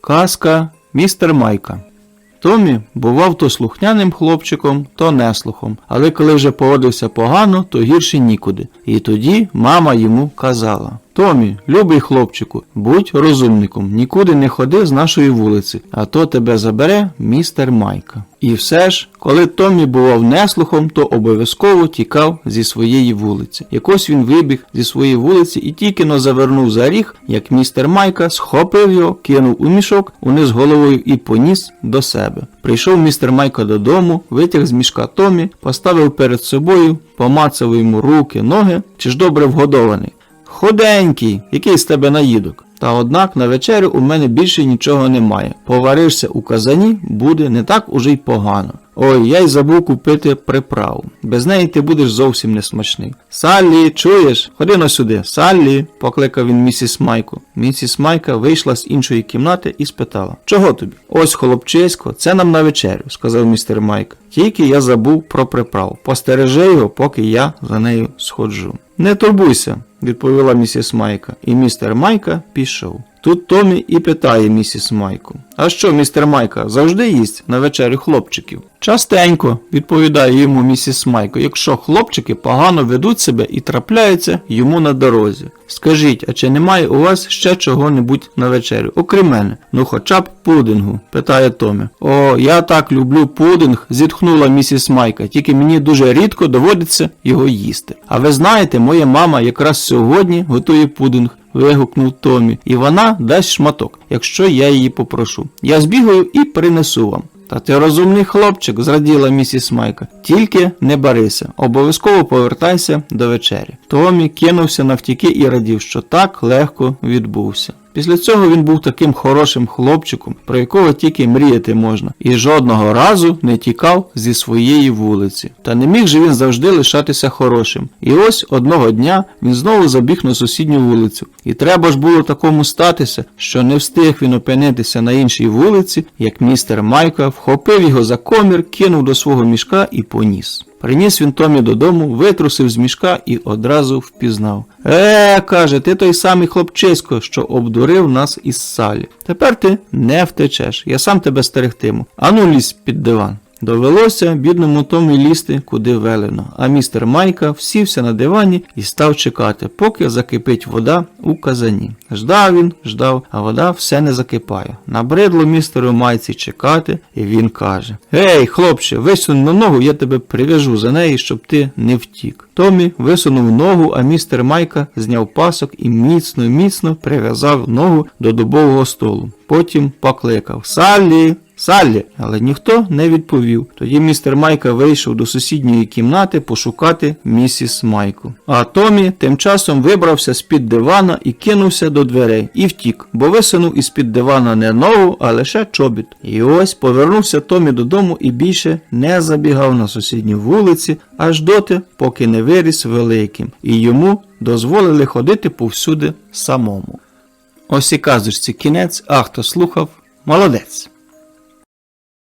Казка містер Майка. Томі бував то слухняним хлопчиком, то неслухом, але коли вже поводився погано, то гірше нікуди. І тоді мама йому казала: Томі, любий хлопчику, будь розумником, нікуди не ходи з нашої вулиці, а то тебе забере містер Майка. І все ж, коли Томі бував неслухом, то обов'язково тікав зі своєї вулиці. Якось він вибіг зі своєї вулиці і тільки но завернув за ріг, як містер Майка схопив його, кинув у мішок униз головою і поніс до себе. Прийшов містер Майка додому, витяг з мішка Томі, поставив перед собою, помацав йому руки, ноги, чи ж добре вгодований. Худенький, який з тебе наїдок. Та однак на вечерю у мене більше нічого немає. Поваришся у казані, буде не так уже й погано. Ой, я й забув купити приправу. Без неї ти будеш зовсім не смачний. Саллі, чуєш? Ходи на сюди. Саллі, покликав він місіс Майку. Місіс Майка вийшла з іншої кімнати і спитала: Чого тобі? Ось, хлопчисько, це нам на вечерю, сказав містер Майк. Тільки я забув про приправу. Постережи його, поки я за нею сходжу. Не турбуйся, відповіла місіс Майка, і містер Майка пішов. Тут Томі і питає місіс Майку. А що, містер Майка завжди їсть на вечерю хлопчиків? Частенько, відповідає йому місіс Майко, якщо хлопчики погано ведуть себе і трапляються йому на дорозі. Скажіть, а чи немає у вас ще чого-небудь на вечерю, окрім мене? Ну хоча б пудингу, питає Томі. О, я так люблю пудинг, зітхнула місіс Майка, тільки мені дуже рідко доводиться його їсти. А ви знаєте, моя мама якраз сьогодні готує пудинг. Вигукнув Томі, і вона дасть шматок, якщо я її попрошу. Я збігаю і принесу вам. Та ти розумний хлопчик, зраділа місіс Майка. Тільки не барися, обов'язково повертайся до вечері. Томі кинувся навтіки і радів, що так легко відбувся. Після цього він був таким хорошим хлопчиком, про якого тільки мріяти можна, і жодного разу не тікав зі своєї вулиці. Та не міг же він завжди лишатися хорошим. І ось одного дня він знову забіг на сусідню вулицю. І треба ж було такому статися, що не встиг він опинитися на іншій вулиці, як містер Майка вхопив його за комір, кинув до свого мішка і поніс. Приніс він Томі додому, витрусив з мішка і одразу впізнав. Е, каже, ти той самий хлопчисько, що обдурив нас із салі. Тепер ти не втечеш, я сам тебе стерегтиму. Ану лізь під диван. Довелося бідному Томі лізти куди велено, а містер Майка всівся на дивані і став чекати, поки закипить вода у казані. Ждав він, ждав, а вода все не закипає. Набридло містеру Майці чекати, і він каже: Гей, хлопче, висунь на ногу, я тебе прив'яжу за неї, щоб ти не втік. Томі висунув ногу, а містер Майка зняв пасок і міцно, міцно прив'язав ногу до дубового столу. Потім покликав Саллі. Саллі, але ніхто не відповів. Тоді містер Майка вийшов до сусідньої кімнати пошукати місіс Майку. А Томі тим часом вибрався з-під дивана і кинувся до дверей і втік, бо висунув із-під дивана не ногу, а лише чобіт. І ось повернувся Томі додому і більше не забігав на сусідні вулиці, аж доти, поки не виріс великим, і йому дозволили ходити повсюди самому. Ось і казочці кінець, а хто слухав, молодець.